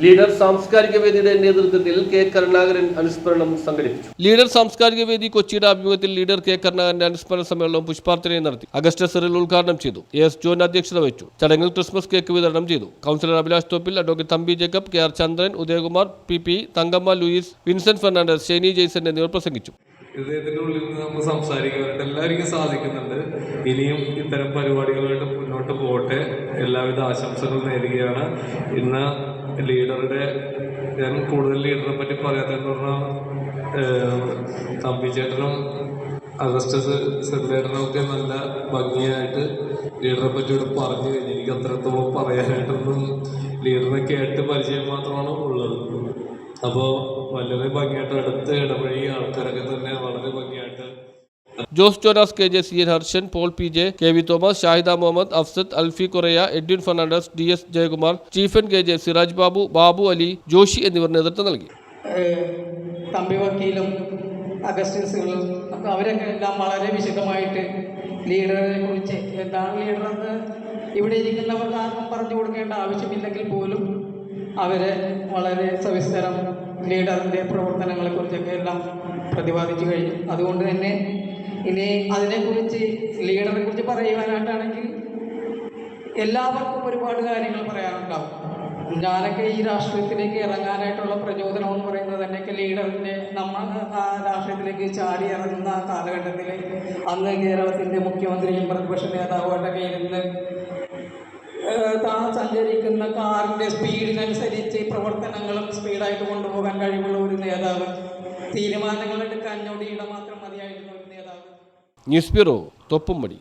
Leader സാംസ്കാരിക വേദിയുടെ നേതൃത്വത്തിൽ കെ കരുണാകരൻ അനുസ്മരണം സംഘടിപ്പിച്ചു. ലീഡർ സാംസ്കാരിക വേദി കൊച്ചിയുടെ ആഭിമുഖ്യത്തിൽ ലീഡർ കെ കരുണാകരന്റെ അനുസ്മരണ സമ്മേളനം പുഷ്പാർച്ചനയും നടത്തി. അഗസ്റ്റ് സെറിൽ ഉദ്ഘാടനം ചെയ്തു. എ എസ് ജോൺ അധ്യക്ഷത വഹിച്ചു. ചടങ്ങിൽ ക്രിസ്മസ് കേക്ക് വിതരണം ചെയ്തു. Councillor Abhilash Thoppil advocate Thampi Jacob K R Chandran Udayakumar P P Thankamma Louis Vincent Fernandez Sheni Jason എന്നിവർ പ്രസംഗിച്ചു. ഹൃദയത്തിന്റെ ഉള്ളിൽ നിന്ന് നമ്മൾ സംസാരിക്കുന്നുണ്ട് എല്ലാവർക്കും സാധിക്കുന്നുണ്ട്. ഇനിയും ഇത്തരം പരിപാടികളായിട്ട് മുന്നോട്ട് പോകട്ടെ. എല്ലാവിധ ആശംസകളും നേരുകയാണ്. ഇന്ന് ലീഡറുടെ ഞാൻ കൂടുതൽ ലീഡറിനെ പറ്റി പറയാത്തതെന്ന് പറഞ്ഞാൽ തമ്പിച്ചേട്ടനും അഗസ്റ്റസ് സെക്രട്ടറിനും ഒക്കെ നല്ല ഭംഗിയായിട്ട് ലീഡറെ പറ്റി ഇവിടെ പറഞ്ഞു കഴിഞ്ഞു. എനിക്ക് അത്രത്തോളം പറയാനായിട്ടൊന്നും ലീഡറിനെ കേട്ട് പരിചയം മാത്രമാണ് ഉള്ളത്. അപ്പോൾ വളരെ ഭംഗിയായിട്ട് അടുത്ത് ഇടപഴകിയ ആൾക്കാരൊക്കെ Jose Jonas K J C N Harshan Paul P J K V Thomas Shahida Muhammad Afsath Alfi Correia Edwin Fernandez D S Jayakumar ചീഫൻ K J Siraj Babu Babu Ali Joshi എന്നിവർ നേതൃത്വം നൽകി. തമ്പി വക്കീലും അഗസ്റ്റിൻസുകളും അവരൊക്കെ എല്ലാം വളരെ വിശദമായിട്ട് ലീഡറെ കുറിച്ച് എന്താണ് ലീഡറെന്ന് ഇവിടെ ഇരിക്കുന്നവർക്ക് ആർക്കും പറഞ്ഞു കൊടുക്കേണ്ട ആവശ്യമില്ലെങ്കിൽ പോലും അവരെ വളരെ സവിസ്തരം ലീഡറിന്റെ പ്രവർത്തനങ്ങളെക്കുറിച്ചൊക്കെ എല്ലാം പ്രതിപാദിച്ചു കഴിഞ്ഞു. അതുകൊണ്ട് തന്നെ ഇനി അതിനെക്കുറിച്ച് ലീഡറെ കുറിച്ച് പറയുവാനായിട്ടാണെങ്കിൽ എല്ലാവർക്കും ഒരുപാട് കാര്യങ്ങൾ പറയാനുണ്ടാവും. ഞാനൊക്കെ ഈ രാഷ്ട്രീയത്തിലേക്ക് ഇറങ്ങാനായിട്ടുള്ള പ്രചോദനം എന്ന് പറയുന്നത് തന്നെയൊക്കെ ലീഡറിന്റെ നമ്മൾ ആ രാഷ്ട്രീയത്തിലേക്ക് ചാടി ഇറങ്ങുന്ന കാലഘട്ടത്തിൽ അന്ന് കേരളത്തിന്റെ മുഖ്യമന്ത്രിയും പ്രതിപക്ഷ നേതാവുമായിട്ടൊക്കെ ഇരുന്ന് താൻ സഞ്ചരിക്കുന്ന കാറിന്റെ സ്പീഡിനനുസരിച്ച് പ്രവർത്തനങ്ങളും സ്പീഡായിട്ട് കൊണ്ടുപോകാൻ കഴിവുള്ള ഒരു നേതാവ് തീരുമാനങ്ങൾ എടുക്കാൻ മാത്രം മതിയായിരുന്ന. News bureau Thoppumpady